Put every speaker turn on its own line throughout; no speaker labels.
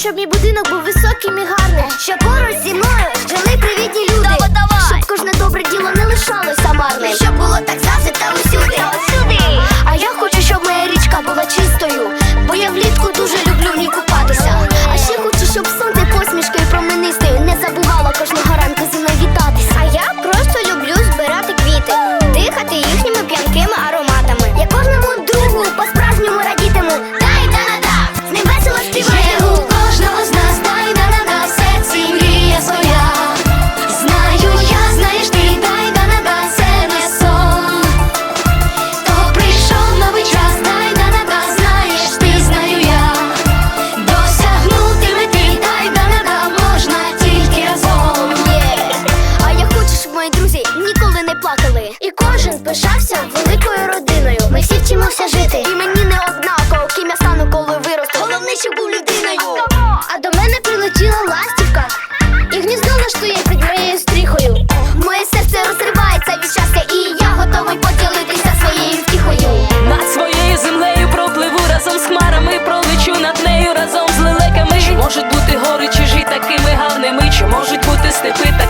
щоб мій будинок був високий. пишався великою родиною. Ми всі вчимося жити, і мені не однаково, ким я стану, коли виросту. Головне, щоб був людиною. А до мене прилетіла ластівка, і гніздо влаштує під моєю стріхою. Моє серце розривається від щастя, і я готовий поділитися своєю втіхою.
Над своєю землею пропливу разом з хмарами, пролечу над нею разом з лелеками. Чи можуть бути гори чи чужі такими гарними? Чи можуть бути степи такими?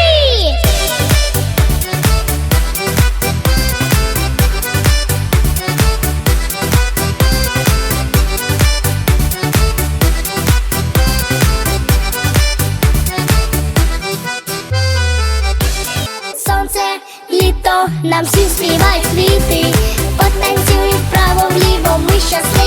нам всім співають квіти. Потанцюй вправо вліво, ми щасливі.